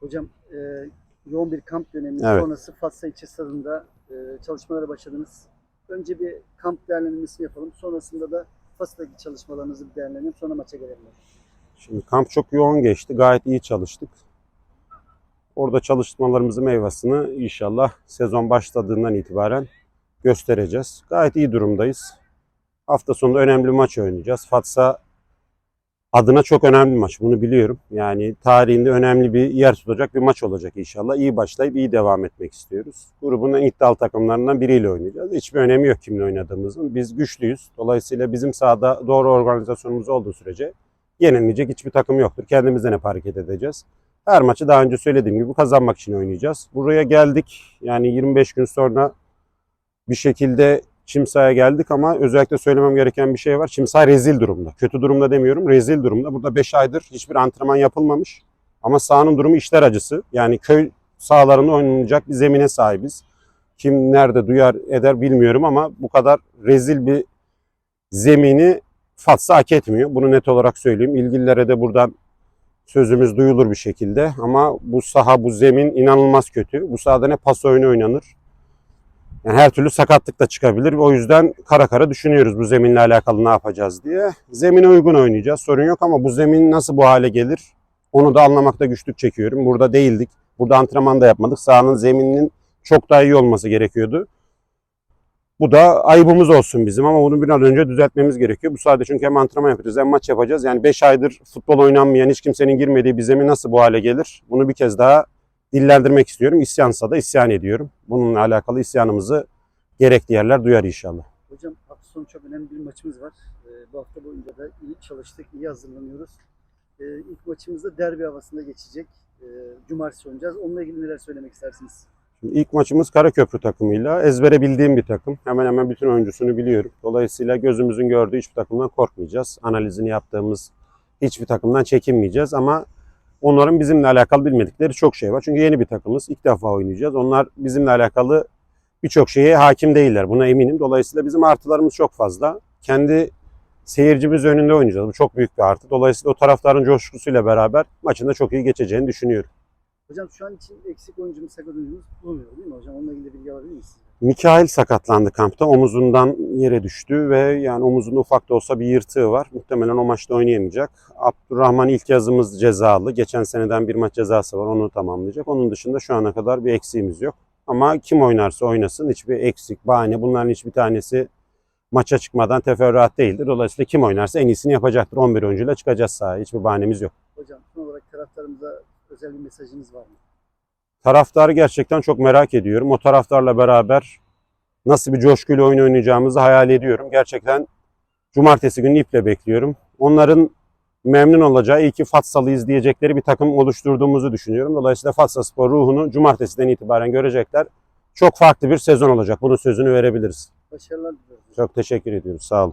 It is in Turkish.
Hocam e, yoğun bir kamp dönemi Evet. sonrası Fatsa ilçe stadında e, çalışmalara başladınız. Önce bir kamp değerlendirmesini yapalım. Sonrasında da Fas'taki çalışmalarınızı bir değerlendirelim. Sonra maça gelelim. Şimdi kamp çok yoğun geçti. Gayet iyi çalıştık. Orada çalışmalarımızın meyvasını inşallah sezon başladığından itibaren göstereceğiz. Gayet iyi durumdayız. Hafta sonunda önemli maç oynayacağız. Fatsa adına çok önemli bir maç. Bunu biliyorum. Yani tarihinde önemli bir yer tutacak bir maç olacak inşallah. İyi başlayıp iyi devam etmek istiyoruz. Grubun en iddialı takımlarından biriyle oynayacağız. Hiçbir önemi yok kimle oynadığımızın. Biz güçlüyüz. Dolayısıyla bizim sahada doğru organizasyonumuz olduğu sürece yenilmeyecek hiçbir takım yoktur. Kendimizden hep hareket edeceğiz. Her maçı daha önce söylediğim gibi kazanmak için oynayacağız. Buraya geldik. Yani 25 gün sonra bir şekilde Çimsa'ya geldik ama özellikle söylemem gereken bir şey var. Çimsa rezil durumda. Kötü durumda demiyorum, rezil durumda. Burada 5 aydır hiçbir antrenman yapılmamış. Ama sahanın durumu işler acısı. Yani köy sahalarında oynanacak bir zemine sahibiz. Kim nerede duyar eder bilmiyorum ama bu kadar rezil bir zemini Fatsa hak etmiyor. Bunu net olarak söyleyeyim. İlgililere de buradan sözümüz duyulur bir şekilde. Ama bu saha, bu zemin inanılmaz kötü. Bu sahada ne pas oyunu oynanır. Yani her türlü sakatlık da çıkabilir. O yüzden kara kara düşünüyoruz bu zeminle alakalı ne yapacağız diye. Zemine uygun oynayacağız. Sorun yok ama bu zemin nasıl bu hale gelir? Onu da anlamakta güçlük çekiyorum. Burada değildik. Burada antrenman da yapmadık. Sahanın zemininin çok daha iyi olması gerekiyordu. Bu da ayıbımız olsun bizim ama bunu bir an önce düzeltmemiz gerekiyor. Bu sadece çünkü hem antrenman yapacağız hem maç yapacağız. Yani 5 aydır futbol oynanmayan, hiç kimsenin girmediği bir zemin nasıl bu hale gelir? Bunu bir kez daha dillendirmek istiyorum. İsyansa da isyan ediyorum. Bununla alakalı isyanımızı gerekli yerler duyar inşallah. Hocam hafta sonu çok önemli bir maçımız var. E, bu hafta boyunca da iyi çalıştık, iyi hazırlanıyoruz. E, ilk maçımız da derbi havasında geçecek. E, Cumartesi oynayacağız. Onunla ilgili neler söylemek istersiniz? Şimdi ilk maçımız Karaköprü takımıyla. Ezbere bildiğim bir takım. Hemen hemen bütün oyuncusunu biliyorum. Dolayısıyla gözümüzün gördüğü hiçbir takımdan korkmayacağız. Analizini yaptığımız hiçbir takımdan çekinmeyeceğiz ama onların bizimle alakalı bilmedikleri çok şey var. Çünkü yeni bir takımız. İlk defa oynayacağız. Onlar bizimle alakalı birçok şeye hakim değiller. Buna eminim. Dolayısıyla bizim artılarımız çok fazla. Kendi seyircimiz önünde oynayacağız. Bu çok büyük bir artı. Dolayısıyla o taraftarın coşkusuyla beraber maçın da çok iyi geçeceğini düşünüyorum. Hocam şu an için eksik oyuncumuz, sakat oyuncumuz bulunmuyor değil mi hocam? Onunla ilgili bilgi alabilir miyiz? Mikail sakatlandı kampta. Omuzundan yere düştü ve yani omuzunda ufak da olsa bir yırtığı var. Muhtemelen o maçta oynayamayacak. Abdurrahman ilk yazımız cezalı. Geçen seneden bir maç cezası var. Onu tamamlayacak. Onun dışında şu ana kadar bir eksiğimiz yok. Ama kim oynarsa oynasın hiçbir eksik, bahane bunların hiçbir tanesi maça çıkmadan teferruat değildir. Dolayısıyla kim oynarsa en iyisini yapacaktır. 11 oyuncuyla çıkacağız sahaya. Hiçbir bahanemiz yok. Hocam son olarak taraftarımıza özel bir mesajınız var mı? Taraftarı gerçekten çok merak ediyorum. O taraftarla beraber nasıl bir coşkuyla oyun oynayacağımızı hayal ediyorum. Gerçekten cumartesi günü iple bekliyorum. Onların memnun olacağı, iyi ki Fatsalı'yız diyecekleri bir takım oluşturduğumuzu düşünüyorum. Dolayısıyla Fatsa Spor ruhunu cumartesiden itibaren görecekler. Çok farklı bir sezon olacak. Bunun sözünü verebiliriz. Başarılar diliyoruz. Çok teşekkür ediyoruz. Sağ olun.